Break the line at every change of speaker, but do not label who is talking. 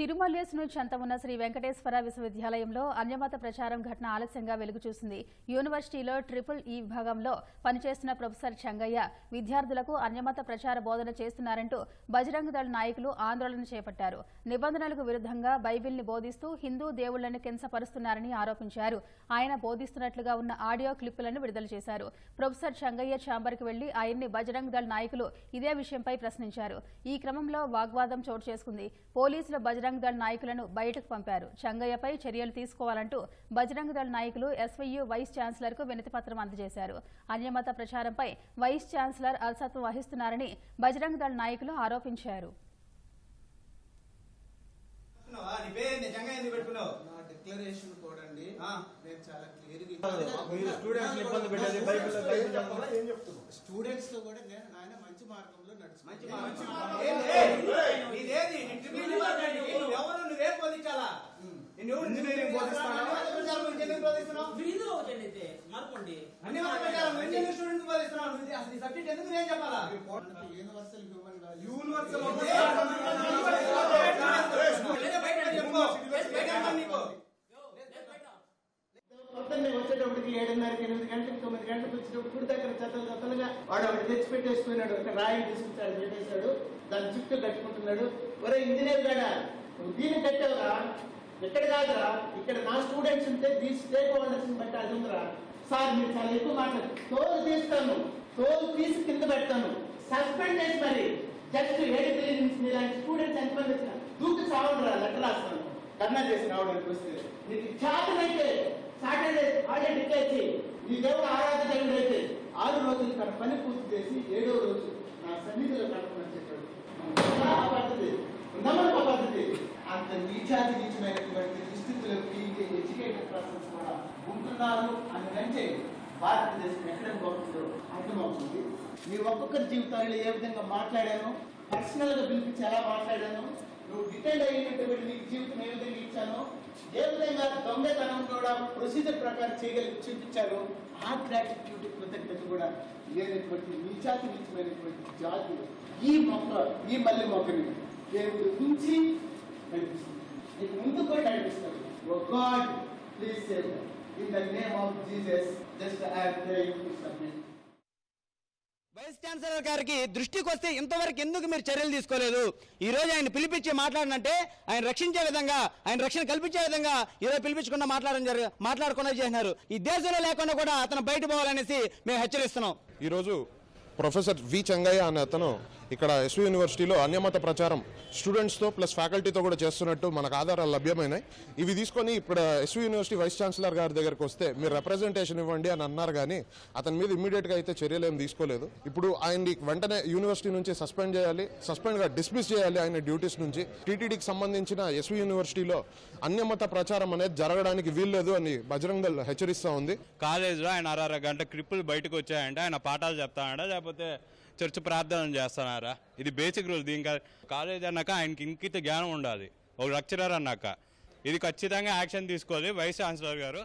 తిరుమలేసును చెంత ఉన్న శ్రీ వెంకటేశ్వర విశ్వవిద్యాలయంలో అన్యమత ప్రచారం ఘటన ఆలస్యంగా వెలుగు చూసింది యూనివర్సిటీలో ట్రిపుల్ ఈ విభాగంలో పనిచేస్తున్న ప్రొఫెసర్ చెంగయ్య విద్యార్థులకు అన్యమత ప్రచార బోధన చేస్తున్నారంటూ బజరంగ దళ నాయకులు ఆందోళన చేపట్టారు. నిబంధనలకు విరుద్ధంగా బైబిల్ని బోధిస్తూ హిందూ దేవుళ్ళను కించపరుస్తున్నారని ఆరోపించారు. ఆయన బోధిస్తున్నట్లుగా ఉన్న ఆడియో క్లిప్పులను విడుదల చేశారు. ప్రొఫెసర్ చెంగయ్య ఛాంబర్కి వెళ్ళి ఆయన్ని బజరంగ దళ నాయకులు ఇదే విషయంపై ప్రశ్నించారు. ఈ క్రమంలో వాగ్వాదం చోటు చేసుకుంది. పోలీసులు బజరంగ దళ నాయకులను బయటకు పంపారు. చంగయ్యపై చర్యలు తీసుకోవాలంటూ బజరంగ్ దళ్ నాయకులు ఎస్వైయు వైస్ ఛాన్సలర్కు వినతిపత్రం అందజేశారు. అన్యమత ప్రచారంపై వైస్ ఛాన్సలర్ అలసత్వం వహిస్తున్నారని బజరంగ్ దళ్ నాయకులు ఆరోపించారు.
పెట్టుకున్నావా? నీ పేరు నిజంగా ఎందుకు పెట్టుకున్నావు?
నా డిక్లరేషన్ కూడా అండి.
ఆ.
నేను చాలా క్లియర్
మీరు స్టూడెంట్స్ ఇబ్బంది పెట్టేది బైబిల్ బైబిల్ చదవమని ఏం చెప్తున్నావు?
స్టూడెంట్స్తో కూడా నేను ఆయన మంచి మార్గంలో
మంచి
నడుచుకుంటాను
మాట. ఏంది? నీదేది? నీ ట్రిపుల్ డిపార్ట్మెంట్కి నువ్వెవరు? నువ్వేం బోధించాలా? నిన్ను
ఇంజనీరింగ్ బోధిస్తానా?
అన్ని మత ప్రచారం గురించి ఎందుకు బోధిస్తున్నావు?
మీరు చెల్లితే మార్కోండి
అన్ని మత ప్రచారం గురించి ఎందుకు స్టూడెంట్స్ బోధిస్తున్నావు? నువ్వు ఇది- అసలు ఈ సబ్జెక్ట్ ఎందుకు నేను చెప్పాలా?
యూనివర్సల్ హ్యూమన్ వాల్యూ
యూనివర్సల్
లేదా బయట చెప్పు. బయట రమ్మని నీకు.
పొద్దున్నే వచ్చేటప్పటికి ఏడున్నరకి ఎనిమిది గంటలకు తొమ్మిది గంటలకు వచ్చినప్పుడు గుడి దగ్గర చెత్తలు చెత్తలుగా వాడు ఒకటి తెచ్చి పెట్టేసుకున్నాడు ఒక రాయి తీసుకుంటాడు పెట్టేశాడు దాని చుట్టూ కట్టుకుంటున్నాడు. ఒరే ఇంజనీర్ గాడా నువ్వు దీన్ని కట్టావురా? ఇక్కడ కాదురా. ఇక్కడ నా స్టూడెంట్స్ ఉంటే దీ స్టేక్ బట్టి అది ఉందిరా. సార్ మీరు చాలా ఎక్కువ మాట్లాడు తోలు తీస్తాను. తోలు తీసి కింద పెడతాను. సస్పెండ్ చేసి మరి. జస్ట్ ఏడు తెలియని ఇలాంటి స్టూడెంట్స్ ఎంతమంది వచ్చినా. దూకి చావండిరా లెటర్ రాస్తాను. ధర్నా చేసి రావడానికి వస్తే. నీకు హాలిడే ఈ దేవుడు ఆరాధన అయితే ఆరు రోజులు తన పని పూర్తి చేసి ఏడో రోజు నా సన్నిధిలో కడపమని చెప్పాడు. ఆ పద్ధతి ఉందమ్మా పద్ధతి అంత నీచాతి నీచమైనటువంటి దుస్థితులకు ఎడ్యుకేటెడ్ పర్సన్స్ కూడా ఉంటున్నారు అని అంటే భారతదేశం ఎక్కడ గొప్పదో అర్థమవుతుంది మీ ఒక్కొక్కరి జీవితాల్లో ఏ విధంగా మాట్లాడాను పర్సనల్గా పిలిపించి ఎలా మాట్లాడాను నువ్వు డిటైల్ అయ్యి ఏ ఏ విధంగా దొంగతనం కూడా ప్రొసీజర్ ప్రకారం చేయగలి చూపించారు ఆ గ్రాటిట్యూడ్ కృతజ్ఞత కూడా లేనటువంటి నీచాతి నీచమైనటువంటి జాతి ఈ మొక్క ఈ మల్లె మొక్కని దేవుడు ఉంచి నడిపిస్తుంది. నీకు ముందు కూడా నడిపిస్తాడు. ఓ God please save in the name of Jesus just I praying to submit
vice chancellor గారికి దృష్టికి వస్తే ఇంతవరకు ఎందుకు మీరు చర్యలు తీసుకోలేదు? ఈ రోజు ఆయన పిలిపించి మాట్లాడినంటే ఆయన రక్షించే విధంగా ఆయన రక్షణ కల్పించే విధంగా ఈరోజు పిలిపించకుండా మాట్లాడడం జరిగి మాట్లాడకుండా చేసినారు. ఈ దేశంలో లేకుండా కూడా అతను బయట పోవాలనేసి మేము హెచ్చరిస్తున్నాం.
ఈరోజు ప్రొఫెసర్ వి చెంగయ్య అనే అతను ఇక్కడ ఎస్వి యూనివర్సిటీలో అన్యమత ప్రచారం స్టూడెంట్స్తో ప్లస్ ఫ్యాకల్టీతో కూడా చేస్తున్నట్టు మనకు ఆధారాలు లభ్యమైనాయి. ఇవి తీసుకొని ఇప్పుడు ఎస్వి యూనివర్సిటీ వైస్ ఛాన్సలర్ గారి దగ్గరికి వస్తే మీరు రిప్రజెంటేషన్ ఇవ్వండి అని అన్నారు కానీ అతని మీద ఇమీడియట్గా అయితే చర్యలు ఏం తీసుకోలేదు. ఇప్పుడు ఆయన్ని వెంటనే యూనివర్సిటీ నుంచి సస్పెండ్ చేయాలి సస్పెండ్గా డిస్మిస్ చేయాలి ఆయన డ్యూటీస్ నుంచి. టీటీడీకి సంబంధించిన ఎస్వి యూనివర్సిటీలో అన్యమత ప్రచారం అనేది జరగడానికి వీల్లేదు అని బజరంగ దళ్ హెచ్చరిస్తూ ఉంది.
కాలేజీలో ఆయన అరవై గంట క్రిప్పులు బయటకు వచ్చాయంటే ఆయన పాఠాలు చెప్తానంట లేకపోతే చర్చ్ ప్రార్థన చేస్తున్నారా? ఇది బేసిక్ రూల్ దీనికి కాలేజ్ అన్నాక ఆయనకి ఇంకిత జ్ఞానం ఉండాలి. ఒక లెక్చరర్ అన్నాక. ఇది ఖచ్చితంగా యాక్షన్ తీసుకోవాలి. వైస్ ఛాన్సలర్ గారు